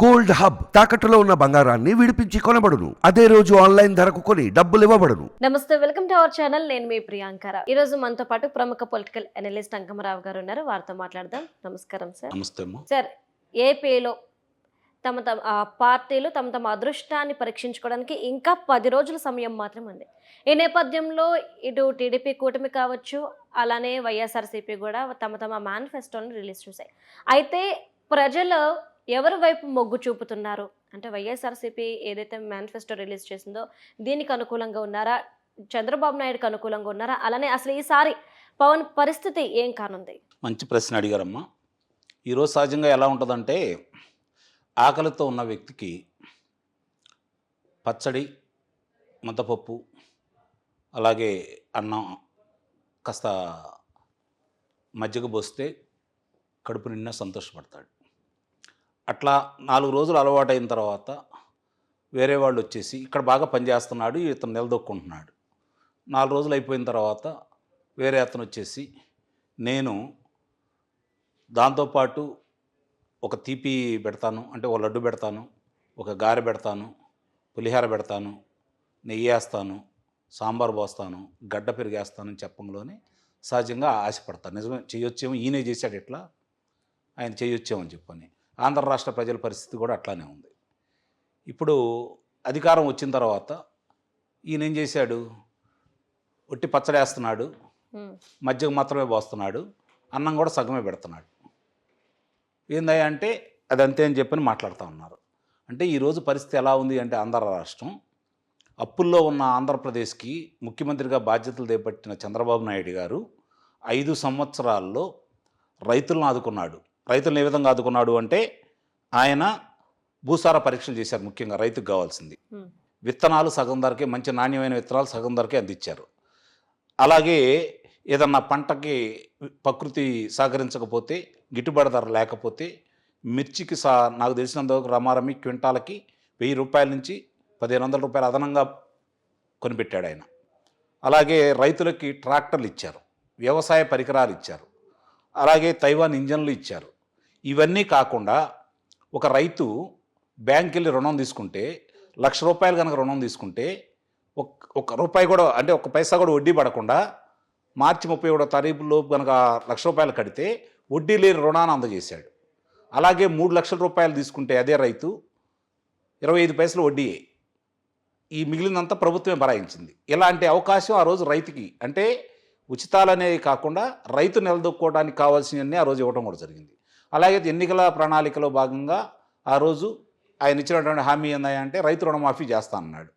Gold hub తాకట్టులో ఉన్న బంగారాన్ని విడిపించి కొనబడును. అదే రోజు ఆన్లైన్ ధరకు కొని డబ్బులు ఇవ్వబడును. నమస్తే వెల్కమ్ టు అవర్ ఛానల్. నేను మీ ప్రియాంకర ఈ రోజు మనతో పాటు ప్రముఖ పొలిటికల్ అనలిస్ట్ అంకమరావు గారు ఉన్నారు. వారితో మాట్లాడదాం. నమస్కారం సార్. నమస్తే అమ్మా. సార్ ఏపీలో తమ తమ పార్టీలు తమ తమ అదృష్టాన్ని పరీక్షించుకోవడానికి ఇంకా పది రోజుల సమయం మాత్రం ఉంది. ఈ నేపథ్యంలో ఇటు టీడీపీ కూటమి కావచ్చు అలానే వైఎస్ఆర్సీపీ కూడా తమ తమ మేనిఫెస్టోని రిలీజ్ చేశాయి. అయితే ప్రజలు ఎవరి వైపు మొగ్గు చూపుతున్నారు? అంటే వైఎస్ఆర్సీపీ ఏదైతే మేనిఫెస్టో రిలీజ్ చేసిందో దీనికి అనుకూలంగా ఉన్నారా? చంద్రబాబు నాయుడుకి అనుకూలంగా ఉన్నారా? అలానే అసలు ఈసారి పవన్ పరిస్థితి ఏం కానుంది? మంచి ప్రశ్న అడిగారమ్మా. ఈరోజు సహజంగా ఎలా ఉంటుందంటే ఆకలితో ఉన్న వ్యక్తికి పచ్చడి ముద్దపప్పు అలాగే అన్నం కాస్త మజ్జిగ పోస్తే కడుపు నిండా సంతోషపడతాడు. అట్లా నాలుగు రోజులు అలవాటైన తర్వాత వేరే వాళ్ళు వచ్చేసి ఇక్కడ బాగా పనిచేస్తున్నాడు ఇతను నిలదొక్కుంటున్నాడు. నాలుగు రోజులు అయిపోయిన తర్వాత వేరే అతను వచ్చేసి నేను దాంతోపాటు ఒక తీపి పెడతాను అంటే ఒక లడ్డు పెడతాను ఒక గారె పెడతాను పులిహార పెడతాను నెయ్యి వేస్తాను సాంబార్ పోస్తాను గడ్డ పెరిగేస్తానని చెప్పంలోనే సహజంగా ఆశపడతాను. నిజమే చేయొచ్చేమో ఈయనే చేశాడు ఇట్లా ఆయన చేయొచ్చేమని చెప్పని. ఆంధ్ర రాష్ట్ర ప్రజల పరిస్థితి కూడా అట్లానే ఉంది. ఇప్పుడు అధికారం వచ్చిన తర్వాత ఈయన ఏం చేశాడు? ఒట్టి పచ్చడేస్తున్నాడు. మజ్జిగ మాత్రమే పోస్తున్నాడు. అన్నం కూడా సగమే పెడుతున్నాడు. ఏందయ్యా అంటే అది అంతే అని చెప్పని మాట్లాడుతూ ఉన్నారు. అంటే ఈరోజు పరిస్థితి ఎలా ఉంది అంటే ఆంధ్ర రాష్ట్రం అప్పుల్లో ఉన్న ఆంధ్రప్రదేశ్కి ముఖ్యమంత్రిగా బాధ్యతలు చేపట్టిన చంద్రబాబు నాయుడు గారు ఐదు సంవత్సరాల్లో రైతులను ఆదుకున్నాడు. రైతులను ఏ విధంగా ఆదుకున్నాడు అంటే ఆయన భూసార పరీక్షలు చేశారు ముఖ్యంగా రైతుకు కావాల్సింది. విత్తనాలు సగం ధరకే మంచి నాణ్యమైన విత్తనాలు సగం ధరకే అందించారు. అలాగే ఏదన్నా పంటకి ప్రకృతి సహకరించకపోతే గిట్టుబాటు ధర లేకపోతే మిర్చికి సా నాకు తెలిసినంతవరకు రమారమి క్వింటాలకి వెయ్యి రూపాయల నుంచి పదిహేను వందల రూపాయలు అదనంగా కొనిపెట్టాడు ఆయన. అలాగే రైతులకి ట్రాక్టర్లు ఇచ్చారు వ్యవసాయ పరికరాలు ఇచ్చారు అలాగే తైవాన్ ఇంజన్లు ఇచ్చారు. ఇవన్నీ కాకుండా ఒక రైతు బ్యాంక్కి వెళ్ళి రుణం తీసుకుంటే లక్ష రూపాయలు కనుక రుణం తీసుకుంటే ఒక ఒక రూపాయి కూడా అంటే ఒక పైసా కూడా వడ్డీ పడకుండా మార్చి ముప్పై ఒకటో తారీఖులోపు కనుక లక్ష రూపాయలు కడితే వడ్డీ లేని రుణాన్ని అందజేశాడు. అలాగే మూడు లక్షల రూపాయలు తీసుకుంటే అదే రైతు ఇరవై ఐదు పైసలు వడ్డీ ఈ మిగిలినంతా ప్రభుత్వమే భరాయించింది ఇలాంటి అవకాశం ఆ రోజు రైతుకి అంటే ఉచితాలనేవి కాకుండా రైతు నిలదొక్కోవడానికి కావాల్సినవన్నీ ఆ రోజు ఇవ్వడం కూడా జరిగింది. అలాగే ఎన్నికల ప్రణాళికలో భాగంగా ఆ రోజు ఆయన ఇచ్చినటువంటి హామీ ఏందాయంటే రైతు రుణమాఫీ చేస్తా అన్నాడు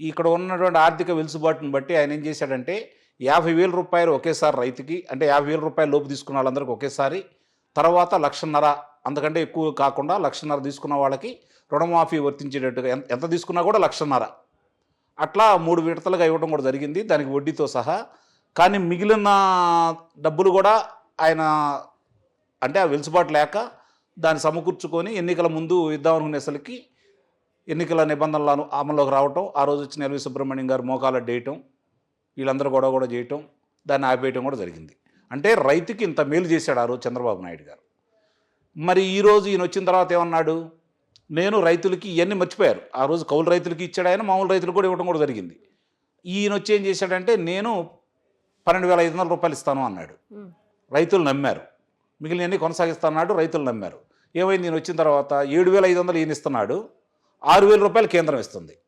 ఇక్కడ ఉన్నటువంటి ఆర్థిక వెలుసుబాటును బట్టి ఆయన ఏం చేశాడంటే యాభై వేల రూపాయలు ఒకేసారి రైతుకి అంటే యాభై వేల రూపాయలు లోపు తీసుకున్న వాళ్ళందరికీ ఒకేసారి తర్వాత లక్షన్నర అంతకంటే ఎక్కువ కాకుండా లక్షన్నర తీసుకున్న వాళ్ళకి రుణమాఫీ వర్తించేటట్టుగా ఎంత తీసుకున్నా కూడా లక్షన్నర. అట్లా మూడు విడతలుగా ఇవ్వడం కూడా జరిగింది దానికి వడ్డీతో సహా. కానీ మిగిలిన డబ్బులు కూడా ఆయన అంటే ఆ వెలుసుబాటు లేక దాన్ని సమకూర్చుకొని ఎన్నికల ముందు ఇద్దామనుకునేసరికి ఎన్నికల నిబంధనలను అమల్లోకి రావటం ఆ రోజు వచ్చిన ఎల్వి సుబ్రహ్మణ్యం గారు మోకాలు అడ్డేయటం వీళ్ళందరూ గొడవ కూడా చేయటం దాన్ని ఆపేయటం కూడా జరిగింది. అంటే రైతుకి ఇంత మేలు చేశాడు ఆ రోజు చంద్రబాబు నాయుడు గారు. మరి ఈరోజు ఈయన వచ్చిన తర్వాత ఏమన్నాడు? నేను రైతులకి ఇవన్నీ మర్చిపోయారు. ఆ రోజు కౌలు రైతులకి ఇచ్చాడు ఆయన మామూలు రైతులకు కూడా ఇవ్వడం కూడా జరిగింది. ఈయన వచ్చి ఏం చేశాడంటే నేను పన్నెండు వేల ఐదు వందల రూపాయలు ఇస్తాను అన్నాడు. రైతులు నమ్మారు. మిగిలినవన్నీ కొనసాగిస్తున్నాడు రైతులు నమ్మారు. ఏమైంది? నేను వచ్చిన తర్వాత ఏడు వేల ఐదు వందలు ఈయన ఇస్తున్నాడు ఆరు వేల రూపాయలు కేంద్రం ఇస్తుంది.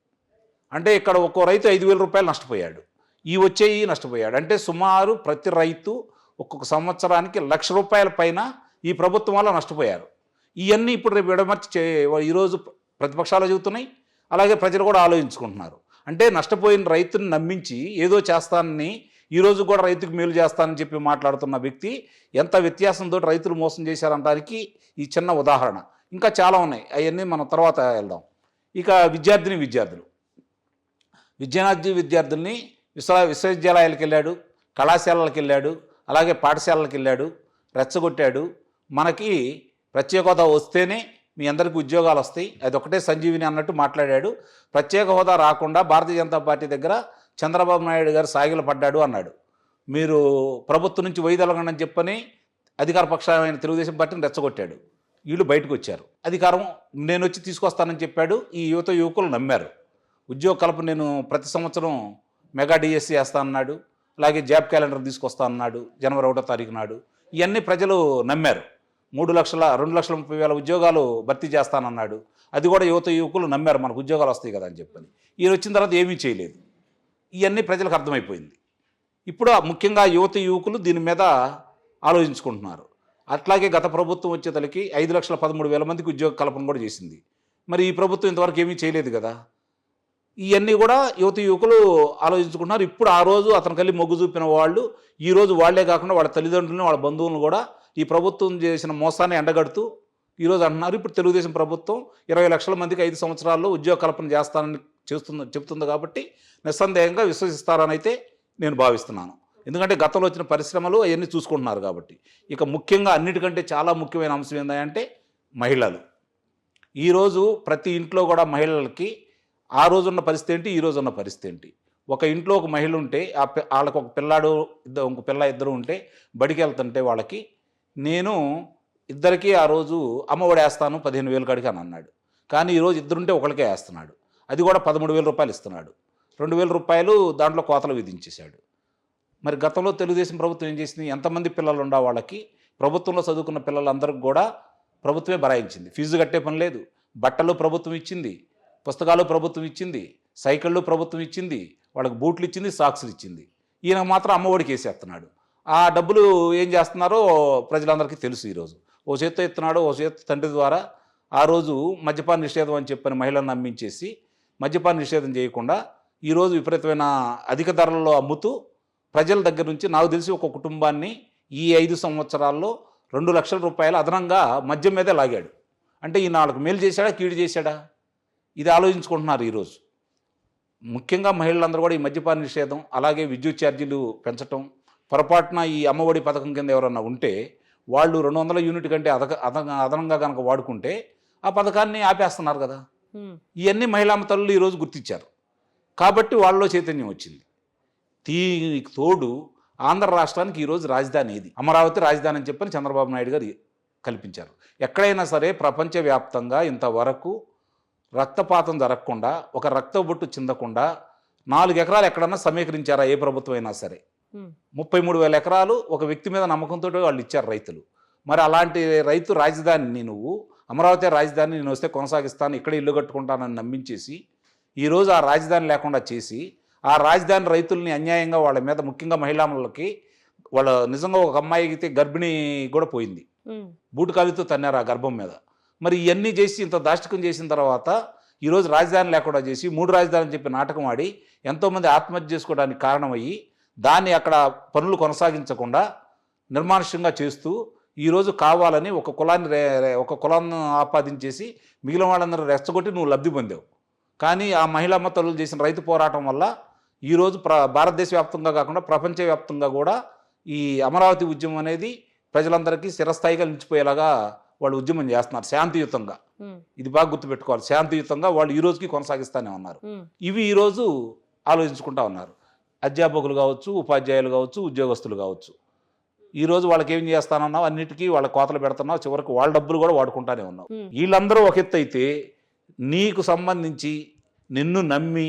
అంటే ఇక్కడ ఒక్కో రైతు ఐదు వేల రూపాయలు నష్టపోయాడు. ఈ వచ్చేయి నష్టపోయాడు. అంటే సుమారు ప్రతి రైతు ఒక్కొక్క సంవత్సరానికి లక్ష రూపాయల పైన ఈ ప్రభుత్వం వల్ల నష్టపోయారు. ఇవన్నీ ఇప్పుడు రేపు విడమర్చి చే ఈరోజు ప్రతిపక్షాలు చెబుతున్నాయి. అలాగే ప్రజలు కూడా ఆలోచించుకుంటున్నారు. అంటే నష్టపోయిన రైతుని నమ్మించి ఏదో చేస్తానని ఈరోజు కూడా రైతుకు మేలు చేస్తానని చెప్పి మాట్లాడుతున్న వ్యక్తి ఎంత వ్యత్యాసంతో రైతులు మోసం చేశారంటానికి ఈ చిన్న ఉదాహరణ. ఇంకా చాలా ఉన్నాయి. అవన్నీ మనం తర్వాత వెళ్దాం. ఇక విద్యార్థిని విద్యార్థులు. విద్యార్థి విద్యార్థుల్ని విశ్వ విశ్వవిద్యాలయాలకు వెళ్ళాడు కళాశాలలకు వెళ్ళాడు అలాగే పాఠశాలలకు వెళ్ళాడు రెచ్చగొట్టాడు. మనకి ప్రత్యేక హోదా వస్తేనే మీ అందరికీ ఉద్యోగాలు వస్తాయి. అది ఒకటే సంజీవిని అన్నట్టు మాట్లాడాడు. ప్రత్యేక హోదా రాకుండా భారతీయ జనతా పార్టీ దగ్గర చంద్రబాబు నాయుడు గారు సాగిల పడ్డాడు అన్నాడు. మీరు ప్రభుత్వం నుంచి వైదొలగండి అని చెప్పని అధికార పక్షమైన తెలుగుదేశం పార్టీని రెచ్చగొట్టాడు. వీళ్ళు బయటకు వచ్చారు. అధికారం నేను వచ్చి తీసుకొస్తానని చెప్పాడు. ఈ యువత యువకులు నమ్మారు. ఉద్యోగ కలప నేను ప్రతి సంవత్సరం మెగా డిఎస్సి వేస్తా అన్నాడు. అలాగే జాబ్ క్యాలెండర్ తీసుకొస్తా అన్నాడు. జనవరి ఒకటో తారీఖు నాడు. ఇవన్నీ ప్రజలు నమ్మారు. మూడు లక్షల రెండు లక్షల ముప్పై వేల ఉద్యోగాలు భర్తీ చేస్తానన్నాడు. అది కూడా యువత యువకులు నమ్మారు. మనకు ఉద్యోగాలు వస్తాయి కదా అని చెప్పని. ఈయన వచ్చిన తర్వాత ఏమీ చేయలేదు. ఇవన్నీ ప్రజలకు అర్థమైపోయింది. ఇప్పుడు ముఖ్యంగా యువత యువకులు దీని మీద ఆలోచించుకుంటున్నారు. అట్లాగే గత ప్రభుత్వం వచ్చేతలకి ఐదు లక్షల పదమూడు వేల మందికి ఉద్యోగ కల్పన కూడా చేసింది. మరి ఈ ప్రభుత్వం ఇంతవరకు ఏమీ చేయలేదు కదా? ఇవన్నీ కూడా యువత యువకులు ఆలోచించుకుంటున్నారు. ఇప్పుడు ఆ రోజు అతను కలిసి మొగ్గు చూపిన వాళ్ళు ఈరోజు వాళ్ళే కాకుండా వాళ్ళ తల్లిదండ్రులను వాళ్ళ బంధువులను కూడా ఈ ప్రభుత్వం చేసిన మోసాన్ని ఎండగడుతూ ఈరోజు అంటున్నారు. ఇప్పుడు తెలుగుదేశం ప్రభుత్వం ఇరవై లక్షల మందికి ఐదు సంవత్సరాల్లో ఉద్యోగ కల్పన చేస్తానని చేస్తుంది చెబుతుంది కాబట్టి నిస్సందేహంగా విశ్వసిస్తారనైతే నేను భావిస్తున్నాను. ఎందుకంటే గతంలో వచ్చిన పరిశ్రమలు అవన్నీ చూసుకుంటున్నారు కాబట్టి. ఇక ముఖ్యంగా అన్నిటికంటే చాలా ముఖ్యమైన అంశం ఏంటంటే మహిళలు. ఈరోజు ప్రతి ఇంట్లో కూడా మహిళలకి ఆ రోజు ఉన్న పరిస్థితి ఏంటి ఈ రోజు ఉన్న పరిస్థితి ఏంటి? ఒక ఇంట్లో ఒక మహిళ ఉంటే ఆ పి- వాళ్ళకి ఒక పిల్లాడు ఇద్దరు ఒక పిల్ల ఇద్దరు ఉంటే బడికి వెళ్తుంటే వాళ్ళకి నేను ఇద్దరికి ఆ రోజు అమ్మఒడి వేస్తాను పదిహేను వేలు కడిగాను అని అన్నాడు. కానీ ఈరోజు ఇద్దరుంటే ఒకరికే వేస్తున్నాడు. అది కూడా పదమూడు వేల రూపాయలు ఇస్తున్నాడు. రెండు వేల రూపాయలు దాంట్లో కోతలు విధించేశాడు. మరి గతంలో తెలుగుదేశం ప్రభుత్వం ఏం చేసింది? ఎంతమంది పిల్లలు ఉండా వాళ్ళకి? ప్రభుత్వంలో చదువుకున్న పిల్లలందరికీ కూడా ప్రభుత్వమే బరాయించింది. ఫీజు కట్టే పని లేదు. బట్టలు ప్రభుత్వం ఇచ్చింది. పుస్తకాలు ప్రభుత్వం ఇచ్చింది. సైకిళ్ళు ప్రభుత్వం ఇచ్చింది. వాళ్ళకి బూట్లు ఇచ్చింది సాక్స్లు ఇచ్చింది. ఈయన మాత్రం అమ్మఒడికి వేసేస్తున్నాడు. ఆ డబ్బులు ఏం చేస్తున్నారో ప్రజలందరికీ తెలుసు ఈరోజు. ఓ చేత్తో ఇస్తున్నాడు ఓ చేత్తో తండ్రి ద్వారా ఆ రోజు మద్యపాన నిషేధం అని చెప్పని మహిళలను నమ్మించేసి మద్యపాన నిషేధం చేయకుండా ఈరోజు విపరీతమైన అధిక ధరల్లో అమ్ముతూ ప్రజల దగ్గర నుంచి నాకు తెలిసి ఒక కుటుంబాన్ని ఈ ఐదు సంవత్సరాల్లో రెండు లక్షల రూపాయలు అదనంగా మద్యం మీదే లాగాడు. అంటే ఈ నాలుగు మేలు చేశాడా కీడు చేశాడా? ఇది ఆలోచించుకుంటున్నారు ఈరోజు. ముఖ్యంగా మహిళలందరూ కూడా ఈ మద్యపాన నిషేధం అలాగే విద్యుత్ ఛార్జీలు పెంచటం పొరపాటున ఈ అమ్మఒడి పథకం కింద ఎవరన్నా ఉంటే వాళ్ళు రెండు వందల యూనిట్ కంటే అదక అదన అదనంగా కనుక వాడుకుంటే ఆ పథకాన్ని ఆపేస్తున్నారు కదా. ఇవన్నీ మహిళా తల్లులు ఈరోజు గుర్తించారు. కాబట్టి వాళ్ళలో చైతన్యం వచ్చింది. దీనికి తోడు ఆంధ్ర రాష్ట్రానికి ఈరోజు రాజధాని ఏది? అమరావతి రాజధాని అని చెప్పని చంద్రబాబు నాయుడు గారు కల్పించారు. ఎక్కడైనా సరే ప్రపంచవ్యాప్తంగా ఇంతవరకు రక్తపాతం జరగకుండా ఒక రక్తబొట్టు చిందకుండా నాలుగు ఎకరాలు ఎక్కడన్నా సమీకరించారా ఏ ప్రభుత్వం అయినా సరే? ముప్పై మూడు వేల ఎకరాలు ఒక వ్యక్తి మీద నమ్మకంతో వాళ్ళు ఇచ్చారు రైతులు. మరి అలాంటి రైతు రాజధానిని నువ్వు అమరావతి రాజధాని నేను వస్తే కొనసాగిస్తాను ఇక్కడ ఇల్లు కట్టుకుంటానని నమ్మించేసి ఈరోజు ఆ రాజధాని లేకుండా చేసి ఆ రాజధాని రైతుల్ని అన్యాయంగా వాళ్ళ మీద ముఖ్యంగా మహిళలకి వాళ్ళ నిజంగా ఒక అమ్మాయి అయితే గర్భిణి కూడా పోయింది. బూటుకాలితో తన్నారు ఆ గర్భం మీద. మరి ఇవన్నీ చేసి ఇంత దాష్టికం చేసిన తర్వాత ఈరోజు రాజధాని లేకుండా చేసి మూడు రాజధాని చెప్పి నాటకం ఆడి ఎంతోమంది ఆత్మహత్య చేసుకోవడానికి కారణమయ్యి దాన్ని అక్కడ పనులు కొనసాగించకుండా నిర్మానుష్యంగా చేస్తూ ఈరోజు కావాలని ఒక కులాన్ని ఒక కులాన్ని ఆపాదించేసి మిగిలిన వాళ్ళందరూ రెచ్చగొట్టి నువ్వు లబ్ధి పొందావు. కానీ ఆ మహిళా తల్లులు చేసిన రైతు పోరాటం వల్ల ఈరోజు ప్ర భారతదేశ వ్యాప్తంగా కాకుండా ప్రపంచవ్యాప్తంగా కూడా ఈ అమరావతి ఉద్యమం అనేది ప్రజలందరికీ స్థిరస్థాయిగా నిలిచిపోయేలాగా వాళ్ళు ఉద్యమం చేస్తున్నారు శాంతియుతంగా. ఇది బాగా గుర్తుపెట్టుకోవాలి. శాంతియుతంగా వాళ్ళు ఈ రోజుకి కొనసాగిస్తూనే ఉన్నారు. ఇవి ఈరోజు ఆలోచించుకుంటా ఉన్నారు. అధ్యాపకులు కావచ్చు ఉపాధ్యాయులు కావచ్చు ఉద్యోగస్తులు కావచ్చు. ఈరోజు వాళ్ళకి ఏం చేస్తానన్నావు? అన్నిటికీ వాళ్ళ కోతలు పెడుతున్నావు. చివరికి వాళ్ళ డబ్బులు కూడా వాడుకుంటానే ఉన్నావు. వీళ్ళందరూ ఒక ఎత్తు అయితే నీకు సంబంధించి నిన్ను నమ్మి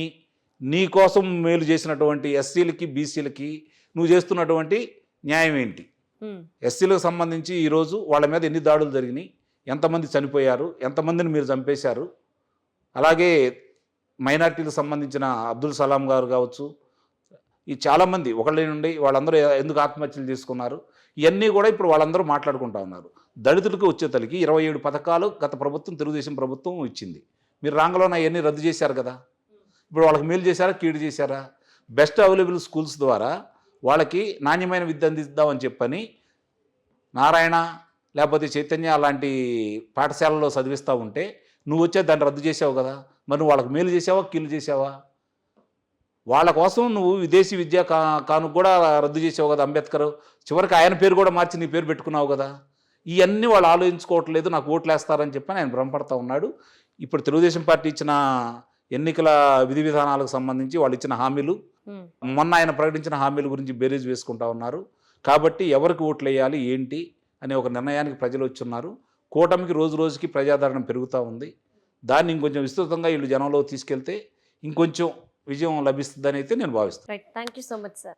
నీ కోసం మేలు చేసినటువంటి ఎస్సీలకి బీసీలకి నువ్వు చేస్తున్నటువంటి న్యాయం ఏంటి? ఎస్సీలకు సంబంధించి ఈరోజు వాళ్ళ మీద ఎన్ని దాడులు జరిగినాయి? ఎంతమంది చనిపోయారు? ఎంతమందిని మీరు చంపేశారు? అలాగే మైనార్టీలకు సంబంధించిన అబ్దుల్ సలాం గారు కావచ్చు ఈ చాలామంది ఒకళ్ళ నుండి వాళ్ళందరూ ఎందుకు ఆత్మహత్యలు చేసుకున్నారు? ఇవన్నీ కూడా ఇప్పుడు వాళ్ళందరూ మాట్లాడుకుంటా ఉన్నారు. దళితులకు వచ్చేతలకి ఇరవై ఏడు పథకాలు గత ప్రభుత్వం తెలుగుదేశం ప్రభుత్వం ఇచ్చింది. మీరు రాంగలోన అవన్నీ రద్దు చేశారు కదా? ఇప్పుడు వాళ్ళకి మేలు చేశారా కీడు చేశారా? బెస్ట్ అవైలబుల్ స్కూల్స్ ద్వారా వాళ్ళకి నాణ్యమైన విద్య అందిద్దామని చెప్పని నారాయణ లేకపోతే చైతన్య అలాంటి పాఠశాలలో చదివిస్తూ ఉంటే నువ్వు వచ్చే దాన్ని రద్దు చేసావు కదా? మరి నువ్వు వాళ్ళకి మేలు చేసావా కీలు చేసావా? వాళ్ళ కోసం నువ్వు విదేశీ విద్యా కా కానుక కూడా రద్దు చేసావు కదా అంబేద్కర్. చివరికి ఆయన పేరు కూడా మార్చి నీ పేరు పెట్టుకున్నావు కదా. ఇవన్నీ వాళ్ళు ఆలోచించుకోవట్లేదు నాకు ఓట్లు వేస్తారని చెప్పి ఆయన భ్రమపడతా ఉన్నాడు. ఇప్పుడు తెలుగుదేశం పార్టీ ఇచ్చిన ఎన్నికల విధి విధానాలకు సంబంధించి వాళ్ళు ఇచ్చిన హామీలు మొన్న ఆయన ప్రకటించిన హామీల గురించి బేరీజ్ వేసుకుంటా ఉన్నారు. కాబట్టి ఎవరికి ఓట్లు వేయాలి ఏంటి అనే ఒక నిర్ణయానికి ప్రజలు వచ్చున్నారు. కూటమికి రోజు రోజుకి ప్రజాదరణ పెరుగుతూ ఉంది. దాన్ని ఇంకొంచెం విస్తృతంగా వీళ్ళు జనంలో తీసుకెళ్తే ఇంకొంచెం విజయం లభిస్తుందని అయితే నేను భావిస్తాను thank you so much sir